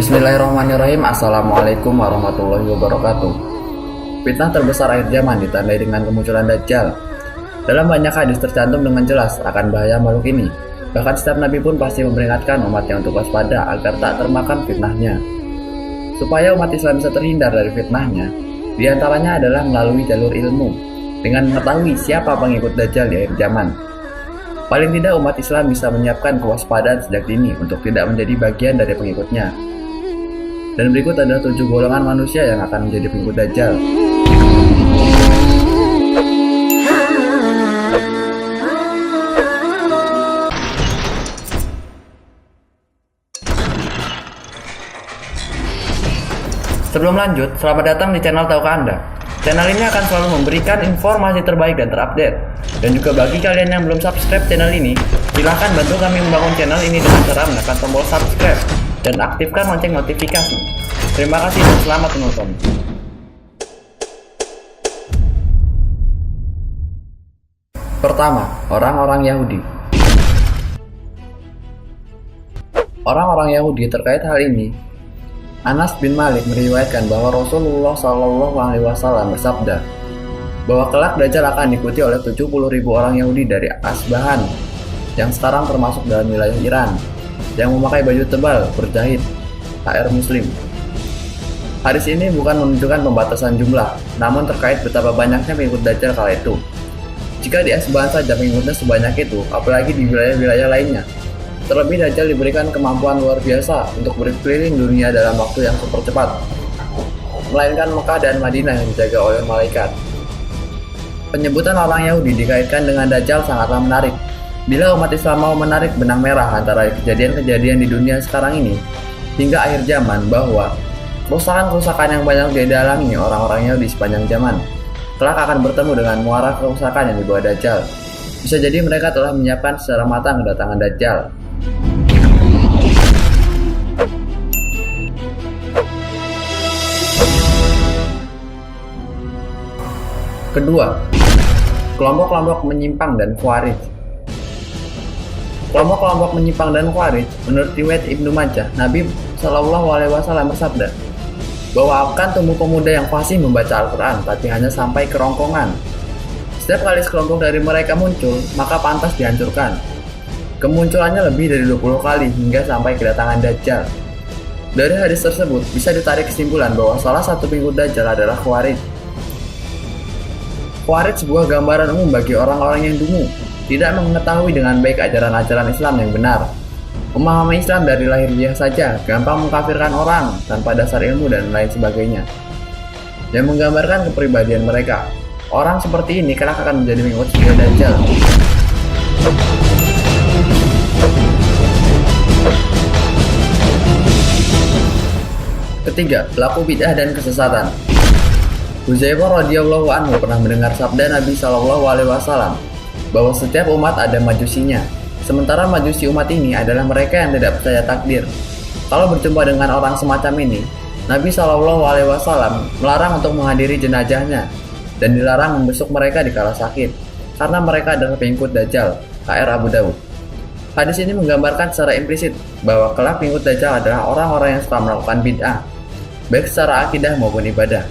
Bismillahirrahmanirrahim. Assalamualaikum warahmatullahi wabarakatuh. Fitnah terbesar akhir zaman ditandai dengan kemunculan Dajjal. Dalam banyak hadis tercantum dengan jelas akan bahaya makhluk ini. Bahkan setiap nabi pun pasti memperingatkan umatnya untuk waspada agar tak termakan fitnahnya. Supaya umat Islam bisa terhindar dari fitnahnya Di antaranya adalah melalui jalur ilmu Dengan mengetahui siapa pengikut Dajjal di akhir zaman Paling tidak umat Islam bisa menyiapkan kewaspadaan sejak dini untuk tidak menjadi bagian dari pengikutnya. Dan berikut adalah tujuh golongan manusia yang akan menjadi pengikut Dajjal. Sebelum lanjut, selamat datang di channel Tahukah Anda? Channel ini akan selalu memberikan informasi terbaik dan terupdate. Dan juga bagi kalian yang belum subscribe channel ini, silahkan bantu kami membangun channel ini dengan cara menekan tombol subscribe dan aktifkan lonceng notifikasi. Terima kasih dan selamat menonton. Pertama, orang-orang Yahudi. Orang-orang Yahudi terkait hal ini Anas bin Malik meriwayatkan bahwa Rasulullah Shallallahu Alaihi Wasallam bersabda bahwa kelak Dajjal akan diikuti oleh 70 ribu orang Yahudi dari Asbahan yang sekarang termasuk dalam wilayah Iran yang memakai baju tebal berjahit HR Muslim. Hadis ini bukan menunjukkan pembatasan jumlah, namun terkait betapa banyaknya pengikut Dajjal kala itu. Jika di Asbahan saja pengikutnya sebanyak itu, apalagi di wilayah-wilayah lainnya, Terlebih Dajjal diberikan kemampuan luar biasa untuk berkeliling dunia dalam waktu yang super cepat. Melainkan Mekah dan Madinah yang dijaga oleh malaikat. Penyebutan orang Yahudi dikaitkan dengan Dajjal sangatlah menarik. Bila umat Islam mau menarik benang merah antara kejadian-kejadian di dunia sekarang ini, hingga akhir zaman bahwa kerusakan-kerusakan yang banyak dialami orang-orang Yahudi sepanjang zaman, kelak akan bertemu dengan muara kerusakan yang dibawa Dajjal. Bisa jadi mereka telah menyiapkan secara matang kedatangan Dajjal, Kedua, kelompok-kelompok menyimpang dan khawarij. Kelompok-kelompok menyimpang dan khawarij, menurut riwayat Ibnu Majah, Nabi Shallallahu Alaihi Wasallam bersabda bahwa akan tumbuh pemuda yang fasih membaca Al-Quran, tapi hanya sampai kerongkongan. Setiap kali sekelompok dari mereka muncul, maka pantas dihancurkan. Kemunculannya lebih dari 20 kali hingga sampai kedatangan Dajjal. Dari hadis tersebut, bisa ditarik kesimpulan bahwa salah satu pengikut Dajjal adalah Khawarij. Khawarij sebuah gambaran umum bagi orang-orang yang dungu, tidak mengetahui dengan baik ajaran-ajaran Islam yang benar. Memahami Islam dari lahir dia saja, gampang mengkafirkan orang tanpa dasar ilmu dan lain sebagainya. Yang menggambarkan kepribadian mereka. Orang seperti ini kelak akan menjadi pengikut sebuah Dajjal. Ketiga, pelaku bid'ah dan kesesatan. Huzaifah radhiyallahu anhu pernah mendengar sabda Nabi Shallallahu alaihi wasallam bahwa setiap umat ada majusinya. Sementara majusi umat ini adalah mereka yang tidak percaya takdir. Kalau berjumpa dengan orang semacam ini, Nabi Shallallahu alaihi wasallam melarang untuk menghadiri jenazahnya dan dilarang membesuk mereka di kala sakit karena mereka adalah pengikut Dajjal, KR Abu Dawud. Hadis ini menggambarkan secara implisit bahwa kelak pengikut Dajjal adalah orang-orang yang suka melakukan bid'ah, baik secara akidah maupun ibadah,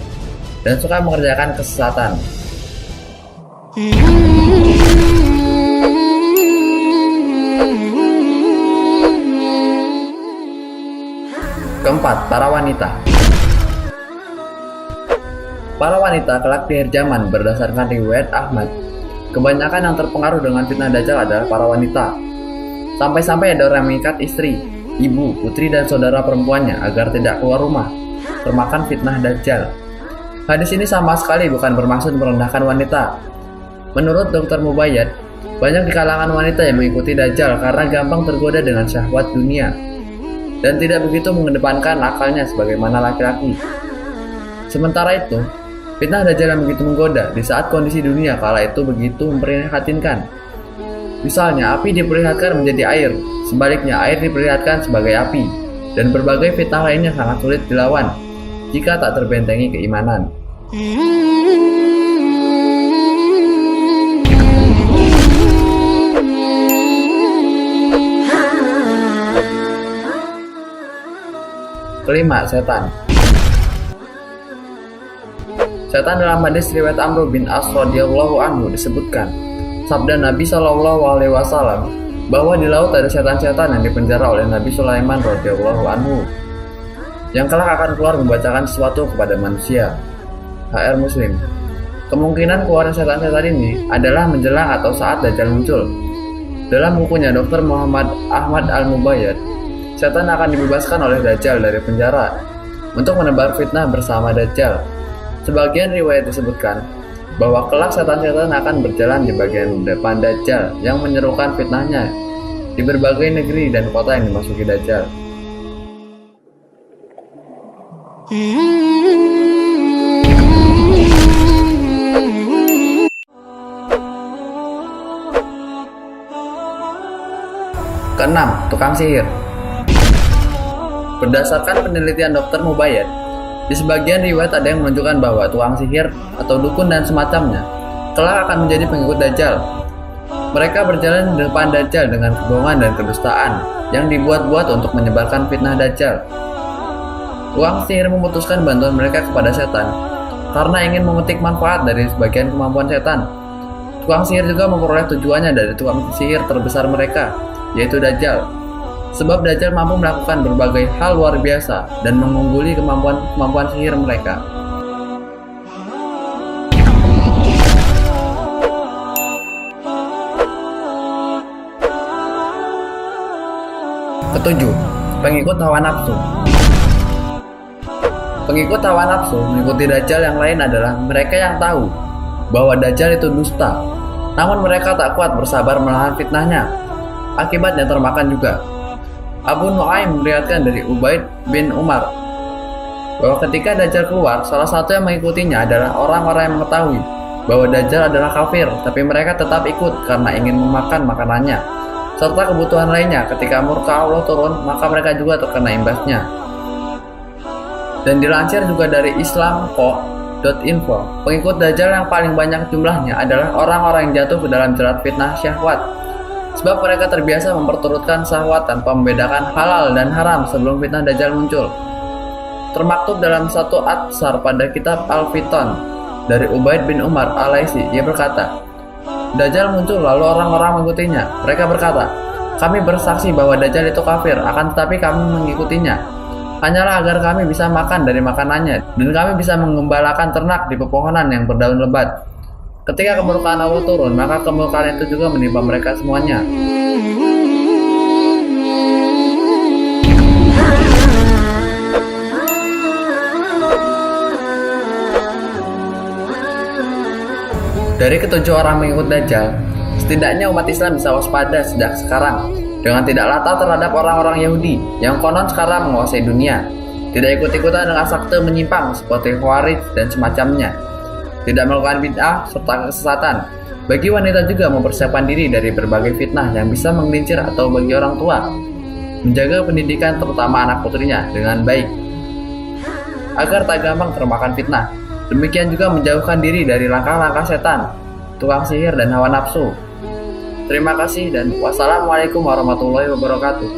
dan suka mengerjakan kesesatan. Keempat, para wanita. Para wanita kelak di akhir zaman berdasarkan riwayat Ahmad. Kebanyakan yang terpengaruh dengan fitnah Dajjal adalah para wanita. Sampai-sampai ada orang mengikat istri, ibu, putri, dan saudara perempuannya agar tidak keluar rumah, termakan fitnah Dajjal. Hadis ini sama sekali bukan bermaksud merendahkan wanita. Menurut Dr. Mubayyad, banyak di kalangan wanita yang mengikuti Dajjal karena gampang tergoda dengan syahwat dunia dan tidak begitu mengedepankan akalnya sebagaimana laki-laki. Sementara itu, fitnah Dajjal yang begitu menggoda di saat kondisi dunia kala itu begitu memprihatinkan. Misalnya, api diperlihatkan menjadi air, sebaliknya air diperlihatkan sebagai api, dan berbagai fitnah lainnya sangat sulit dilawan jika tak terbentengi keimanan. Kelima, setan. Setan dalam hadis riwayat Amr bin As radhiyallahu anhu disebutkan sabda Nabi Shallallahu alaihi wasallam bahwa di laut ada setan-setan yang dipenjara oleh Nabi Sulaiman radhiyallahu anhu yang kelak akan keluar membacakan sesuatu kepada manusia. HR Muslim. Kemungkinan keluarnya setan-setan ini adalah menjelang atau saat Dajjal muncul. Dalam bukunya Dr. Muhammad Ahmad Al-Mubayyad, setan akan dibebaskan oleh Dajjal dari penjara untuk menebar fitnah bersama Dajjal. Sebagian riwayat disebutkan bahwa kelak setan-setan akan berjalan di bagian depan Dajjal yang menyerukan fitnahnya di berbagai negeri dan kota yang dimasuki Dajjal. Keenam, tukang sihir. Berdasarkan penelitian dokter Mubayyad, di sebagian riwayat ada yang menunjukkan bahwa tukang sihir atau dukun dan semacamnya kelak akan menjadi pengikut Dajjal. Mereka berjalan di depan Dajjal dengan kebohongan dan kedustaan yang dibuat-buat untuk menyebarkan fitnah Dajjal. Tukang sihir memutuskan bantuan mereka kepada setan karena ingin memetik manfaat dari sebagian kemampuan setan. Tukang sihir juga memperoleh tujuannya dari tukang sihir terbesar mereka, yaitu Dajjal. Sebab Dajjal mampu melakukan berbagai hal luar biasa dan mengungguli kemampuan-kemampuan sihir mereka. Ketujuh, pengikut hawa nafsu. Pengikut hawa nafsu mengikuti Dajjal yang lain adalah mereka yang tahu bahwa Dajjal itu dusta, namun mereka tak kuat bersabar menahan fitnahnya. Akibatnya termakan juga. Abu Nuaim meriwayatkan dari Ubaid bin Umar bahwa ketika Dajjal keluar, salah satu yang mengikutinya adalah orang-orang yang mengetahui bahwa Dajjal adalah kafir, tapi mereka tetap ikut karena ingin memakan makanannya. Serta kebutuhan lainnya, ketika murka Allah turun, maka mereka juga terkena imbasnya. Dan dilansir juga dari islamco.info, pengikut Dajjal yang paling banyak jumlahnya adalah orang-orang yang jatuh ke dalam jerat fitnah syahwat. Sebab mereka terbiasa memperturutkan syahwat tanpa membedakan halal dan haram sebelum fitnah Dajjal muncul. Termaktub dalam satu atsar pada kitab Al-Fiton dari Ubaid bin Umar Alaisi, ia berkata, Dajjal muncul lalu orang-orang mengikutinya. Mereka berkata, kami bersaksi bahwa Dajjal itu kafir, akan tetapi kami mengikutinya. Hanyalah agar kami bisa makan dari makanannya, dan kami bisa mengembalakan ternak di pepohonan yang berdaun lebat. Ketika kemurkaan Allah turun, maka kemurkaan itu juga menimpa mereka semuanya. Dari ketujuh orang mengikut Dajjal, setidaknya umat Islam bisa waspada sejak sekarang dengan tidak latah terhadap orang-orang Yahudi yang konon sekarang menguasai dunia. Tidak ikut-ikutan dengan sakte menyimpang seperti Khawarij dan semacamnya. Tidak melakukan bid'ah serta kesesatan. Bagi wanita juga mempersiapkan diri dari berbagai fitnah yang bisa menggelincir atau bagi orang tua. Menjaga pendidikan terutama anak putrinya dengan baik. Agar tak gampang termakan fitnah. Demikian juga menjauhkan diri dari langkah-langkah setan, tukang sihir dan hawa nafsu. Terima kasih dan wassalamualaikum warahmatullahi wabarakatuh.